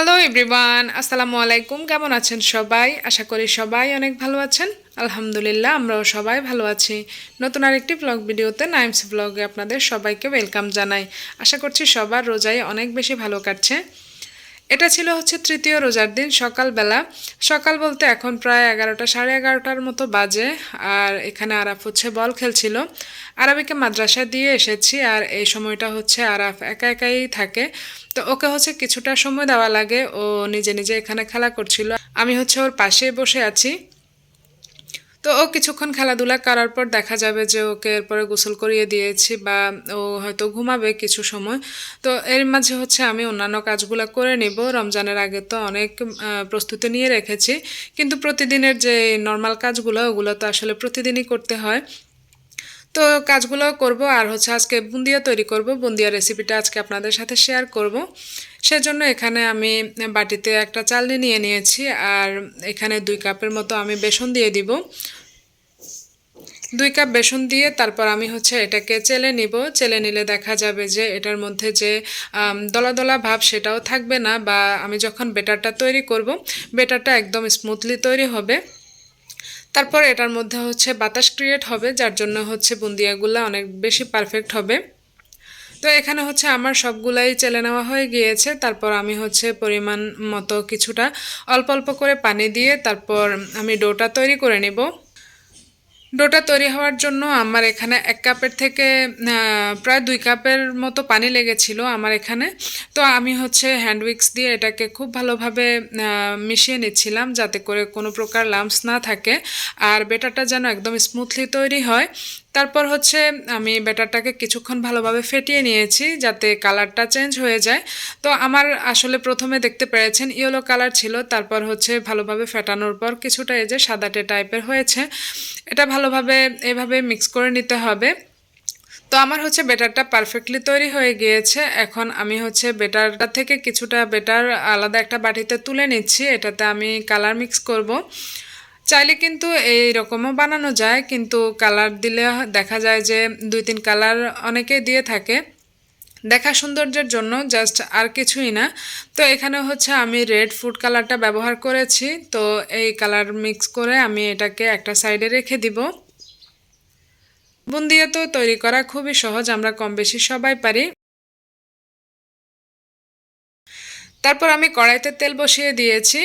Hello everyone আসসালামু আলাইকুম কেমন আছেন সবাই? আশা করি সবাই অনেক ভালো আছেন। আলহামদুলিল্লাহ, আমরাও সবাই ভালো আছি। নতুন আরেকটি ব্লগ ভিডিওতে নাইমস ব্লগে আপনাদের সবাইকে ওয়েলকাম জানাই। আশা করছি সবার রোজাই অনেক বেশি ভালো কাটছে। এটা ছিল হচ্ছে তৃতীয় রোজার দিন, সকালবেলা। সকাল বলতে এখন প্রায় এগারোটা, সাড়ে এগারোটার মতো বাজে। আর এখানে আরাফ হচ্ছে বল খেলছিল। আরাবিকে মাদ্রাসা দিয়ে এসেছি, আর এই সময়টা হচ্ছে আরাফ একা একাই থাকে। তো ওকে হচ্ছে কিছুটা সময় দেওয়া লাগে, ও নিজে নিজে এখানে খেলা করছিল। আমি হচ্ছে ওর পাশেই বসে আছি। তো ও কিছুক্ষণ খেলাধুলা করার পর দেখা যাবে যে ওকে এরপরে গোসল করিয়ে দিয়েছি বা ও হয়তো ঘুমাবে কিছু সময়। তো এর মাঝে হচ্ছে আমি অন্যান্য কাজগুলো করে নেব। রমজানের আগে তো অনেক প্রস্তুতি নিয়ে রেখেছি। কিন্তু প্রতিদিনের যে নর্মাল কাজগুলো, ওগুলো তো আসলে প্রতিদিনই করতে হয়। তো কাজগুলো করব আর হচ্ছে আজকে বুন্দিয়া তৈরি করব। বুন্দিয়া রেসিপিটা আজকে আপনাদের সাথে শেয়ার করব। সেজন্য এখানে আমি বাটিতে একটা চালনি নিয়ে নিয়েছি আর এখানে দুই কাপের মতো আমি বেসন দিয়ে দিব। দুই কাপ বেসন দিয়ে তারপর আমি হচ্ছে এটাকে চেলে নিব। চেলে নিলে দেখা যাবে যে এটার মধ্যে যে দলা দলা ভাব সেটাও থাকবে না বা আমি যখন বেটারটা তৈরি করব, বেটারটা একদম স্মুথলি তৈরি হবে। তারপর এটার মধ্যে হচ্ছে বাতাস ক্রিয়েট হবে, যার জন্য হচ্ছে বুন্দিয়াগুলো অনেক বেশি পারফেক্ট হবে। তো এখানে হচ্ছে আমার সবগুলাই চেলে নেওয়া হয়ে গিয়েছে। তারপর আমি হচ্ছে পরিমাণ মতো কিছুটা অল্প অল্প করে পানি দিয়ে তারপর আমি ডোটা তৈরি করে নিব। ডোটা তৈরি হওয়ার জন্য আমার এখানে এক কাপের থেকে প্রায় দুই কাপের মতো পানি লেগেছিল আমার এখানে। তো আমি হচ্ছে হ্যান্ড উইক্স দিয়ে এটাকে খুব ভালোভাবে মিশিয়ে নিচ্ছিলাম যাতে করে কোনো প্রকার লাম্পস না থাকে। আর বেটারটা যেন একদম স্মুথলি তৈরি হয়। তারপর হচ্ছে আমি ব্যাটারটাকে কিছুক্ষণ ভালোভাবে ফেটিয়ে নিয়েছি যাতে কালারটা চেঞ্জ হয়ে যায়। তো আমার আসলে প্রথমে দেখতে পেরেছেন ইয়েলো কালার ছিল, তারপর হচ্ছে ভালোভাবে ফেটানোর পর কিছুটা এই যে সাদাটে টাইপের হয়েছে। এটা ভালোভাবে এভাবে মিক্স করে নিতে হবে। তো আমার হচ্ছে বেটারটা পারফেক্টলি তৈরি হয়ে গিয়েছে। এখন আমি হচ্ছে বেটারটা থেকে কিছুটা বেটার আলাদা একটা বাটিতে তুলে নিচ্ছি। এটাতে আমি কালার মিক্স করব। চাইলে কিন্তু এই রকমও বানানো যায়, কিন্তু কালার দিলে দেখা যায় যে দুই তিন কালার অনেকে দিয়ে থাকে। দেখা সৌন্দর্যের জন্য জাস্ট আর কিছুই না। তো এখানে হচ্ছে আমি রেড ফুড কালারটা ব্যবহার করেছি। তো এই কালার মিক্স করে আমি এটাকে একটা সাইডে রেখে দিব। বুন্দিয়া তো তৈরি করা খুবই সহজ, আমরা কম বেশি সবাই পারি। তারপর আমি কড়াইতে তেল বসিয়ে দিয়েছি,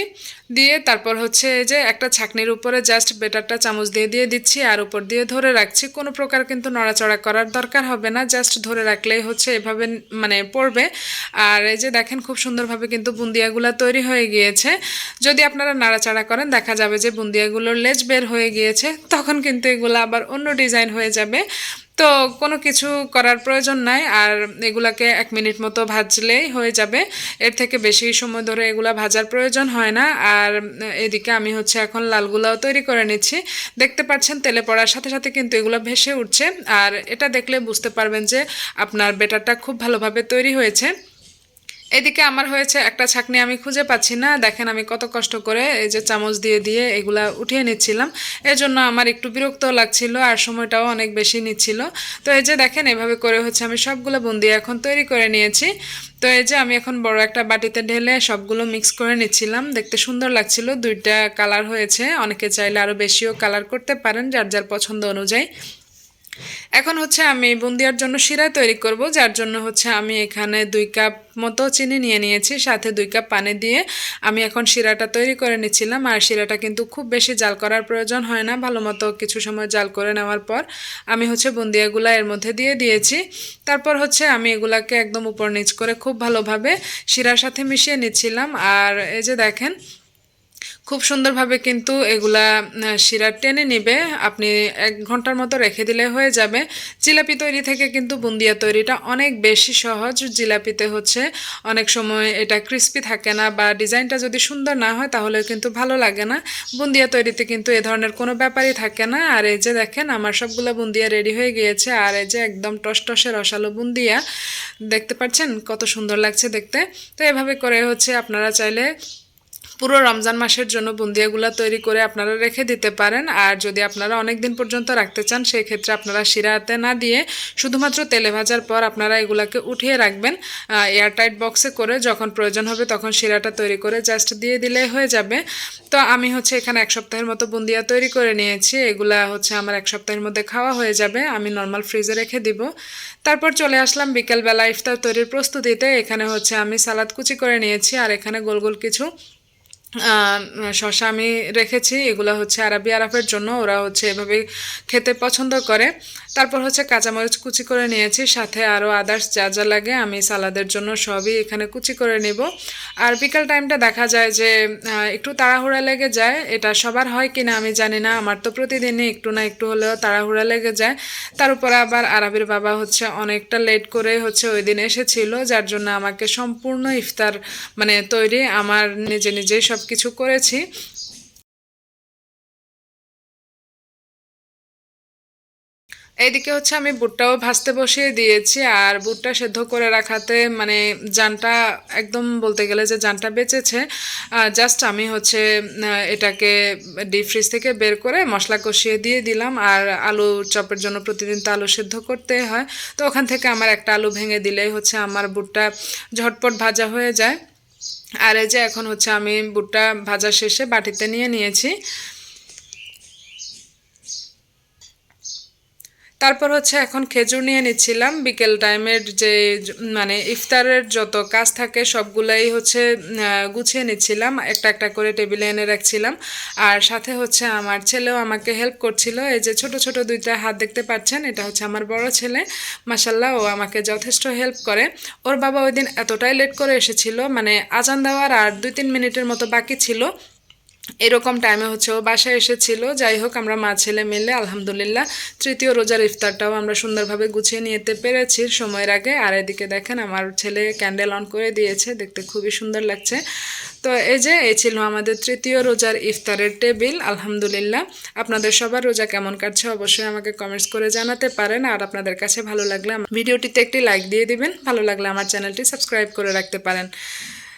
দিয়ে তারপর হচ্ছে এই যে একটা ছাকনির উপরে জাস্ট বেটারটা চামচ দিয়ে দিয়ে দিচ্ছি আর উপর দিয়ে ধরে রাখছি। কোনো প্রকার কিন্তু নড়াচড়া করার দরকার হবে না জাস্ট ধরে রাখলেই হচ্ছে এভাবে মানে পড়বে। আর এই যে দেখেন খুব সুন্দরভাবে কিন্তু বুন্দিয়াগুলো তৈরি হয়ে গিয়েছে। যদি আপনারা নাড়াচাড়া করেন, দেখা যাবে যে বুন্দিয়াগুলোর লেজ বের হয়ে গিয়েছে, তখন কিন্তু এগুলো আবার অন্য ডিজাইন হয়ে যাবে। তো কোনো কিছু করার প্রয়োজন নাই, আর এগুলাকে এক মিনিট মতো ভাজলেই হয়ে যাবে। এর থেকে বেশি সময় ধরে এগুলো ভাজার প্রয়োজন হয় না, আর এদিকে আমি হচ্ছে এখন লালগুলাও তৈরি করে নিচ্ছি। দেখতে পাচ্ছেন তেলে পড়ার সাথে সাথে কিন্তু এগুলো ভেসে উঠছে, আর এটা দেখলে বুঝতে পারবেন যে আপনার বেটারটা খুব ভালোভাবে তৈরি হয়েছে। এদিকে আমার হয়েছে একটা ছাকনি আমি খুঁজে পাচ্ছি না। দেখেন আমি কত কষ্ট করে এই যে চামচ দিয়ে দিয়ে এগুলা উঠিয়ে নিচ্ছিলাম। এর জন্য আমার একটু বিরক্ত লাগছিল আর সময়টাও অনেক বেশি নিচ্ছিল। তো এই যে দেখেন এভাবে করে হচ্ছে আমি সবগুলো বুন্দি এখন তৈরি করে নিয়েছি। তো এই যে আমি এখন বড় একটা বাটিতে ঢেলে সবগুলো মিক্স করে নিচ্ছিলাম। দেখতে সুন্দর লাগছিল। দুইটা কালার হয়েছে। অনেকে চাইলে আরও বেশিও কালার করতে পারেন, যার যার পছন্দ অনুযায়ী। এখন হচ্ছে আমি বুন্দিয়ার জন্য শিরা তৈরি করব, যার জন্য হচ্ছে আমি এখানে দুই কাপ মতো চিনি নিয়ে নিয়েছি, সাথে দুই কাপ পানি দিয়ে আমি এখন শিরাটা তৈরি করে নিচ্ছিলাম। আর শিরাটা কিন্তু খুব বেশি জাল করার প্রয়োজন হয় না, ভালো মতো কিছু সময় জাল করে নেওয়ার পর আমি হচ্ছে বুন্দিয়াগুলা এর মধ্যে দিয়ে দিয়েছি। তারপর হচ্ছে আমি এগুলাকে একদম উপর নিচ করে খুব ভালোভাবে শিরার সাথে মিশিয়ে নিচ্ছিলাম। আর এই যে দেখেন খুব সুন্দরভাবে কিন্তু এগুলা শিরা টেনে নিবে। আপনি এক ঘণ্টার মতো রেখে দিলে হয়ে যাবে। জিলাপি তৈরি থেকে কিন্তু বুন্দিয়া তৈরিটা অনেক বেশি সহজ। জিলাপিতে হচ্ছে অনেক সময় এটা ক্রিস্পি থাকে না বা ডিজাইনটা যদি সুন্দর না হয় তাহলে কিন্তু ভালো লাগে না। বুন্দিয়া তৈরিতে কিন্তু এ ধরনের কোনো ব্যাপারই থাকে না। আর এই যে দেখেন, আমার সবগুলো বুন্দিয়া রেডি হয়ে গিয়েছে। আর এই যে একদম টসটসে রসালো বুন্দিয়া, দেখতে পাচ্ছেন? কত সুন্দর লাগছে দেখতে। তো এভাবে করে হচ্ছে আপনারা চাইলে পুরো রমজান মাসের জন্য বুন্দিয়াগুলো তৈরি করে আপনারা রেখে দিতে পারেন। আর যদি আপনারা অনেক দিন পর্যন্ত রাখতে চান সেই ক্ষেত্রে আপনারা শিরাতে না দিয়ে শুধুমাত্র তেলে ভাজার পর আপনারা এগুলাকে উঠিয়ে রাখবেন। এয়ারটাইট বক্সে করে যখন প্রয়োজন হবে তখন শিরাটা তৈরি করে জাস্ট দিয়ে দিলে হয়ে যাবে। তো আমি হচ্ছে এখানে এক সপ্তাহের মতো বুন্দিয়া তৈরি করে নিয়েছি। এগুলা হচ্ছে আমার এক সপ্তাহের মধ্যে খাওয়া হয়ে যাবে। আমি নর্মাল ফ্রিজে রেখে দিব। তারপর চলে আসলাম বিকেলবেলা ইফতার তৈরির প্রস্তুতিতে। এখানে হচ্ছে আমি সালাদ কুচি করে নিয়েছি। আর এখানে গোল গোল কিছু শসা আমি রেখেছি, এগুলো হচ্ছে আরবি আরবের জন্য, ওরা হচ্ছে এভাবে খেতে পছন্দ করে। তারপর হচ্ছে কাঁচামরিচ কুচি করে নিয়েছি, সাথে আরও আদার্স যা যা লাগে আমি সালাদের জন্য সবই এখানে কুচি করে নেব। আর বিকাল টাইমটা দেখা যায় যে একটু তাড়াহুড়া লেগে যায়, এটা সবার হয় কি না আমি জানি না, আমার তো প্রতিদিনই একটু না একটু হলেও তাড়াহুড়া লেগে যায়। তার উপরে আবার আরবির বাবা হচ্ছে অনেকটা লেট করে হচ্ছে ওই দিন এসেছিল, যার জন্য আমাকে সম্পূর্ণ ইফতার মানে তৈরি, আমার নিজে নিজেই সব কিছু করেছি। এইদিকে হচ্ছে আমি বুটটাও ভাজতে বসিয়ে দিয়েছি আর বুটটা সেদ্ধ করে রাখাতে মানে জানটা একদম বলতে গেলে যে জানটা বেঁচেছে জাস্ট আমি হচ্ছে এটাকে ডিপ ফ্রিজ থেকে বের করে মশলা কষিয়ে দিয়ে দিলাম আর আলু চপের জন্য প্রতিদিন তো আলু সেদ্ধ করতে হয়। তো ওখান থেকে আমার একটা আলু ভেঙে দিলেই হচ্ছে আমার বুটটা ঝটপট ভাজা হয়ে যায়। আর এই যে এখন হচ্ছে আমি বুটটা ভাজা শেষে বাটিতে নিয়ে নিয়েছি। তারপর হচ্ছে এখন খেজুর নিয়ে নিচ্ছিলাম। বিকেল টাইমের যে মানে ইফতারের যত কাজ থাকে সবগুলাই হচ্ছে গুছিয়ে নিচ্ছিলাম। একটা একটা করে টেবিলে এনে রাখছিলাম। আর সাথে হচ্ছে আমার ছেলেও আমাকে হেল্প করছিল। এই যে ছোট ছোট দুইটা হাত দেখতে পাচ্ছেন, এটা হচ্ছে আমার বড় ছেলে। মাসাল্লাহ ও আমাকে যথেষ্ট হেল্প করে। ওর বাবা ওই দিন এতটাই লেট করে এসেছিল মানে আজান দেওয়ার আর দুই, তিন মিনিটের মতো বাকি ছিল। এরকম টাইমে হচ্ছে ও বাসায় এসেছিল। যাই হোক, আমরা মা, ছেলে মিলে আলহামদুলিল্লাহ তৃতীয় রোজার ইফতারটাও আমরা সুন্দরভাবে গুছিয়ে নিতে পেরেছি সময়ের আগে। আর এদিকে দেখেন, আমার ছেলে ক্যান্ডেল অন করে দিয়েছে, দেখতে খুবই সুন্দর লাগছে। তো এই যে, এই ছিল আমাদের তৃতীয় রোজার ইফতারের টেবিল, আলহামদুলিল্লাহ। আপনাদের সবার রোজা কেমন কাটছে অবশ্যই আমাকে কমেন্টস করে জানাতে পারেন। আর আপনাদের কাছে ভালো লাগলে ভিডিওটিতে একটি লাইক দিয়ে দিবেন। ভালো লাগলে আমার চ্যানেলটি সাবস্ক্রাইব করে রাখতে পারেন।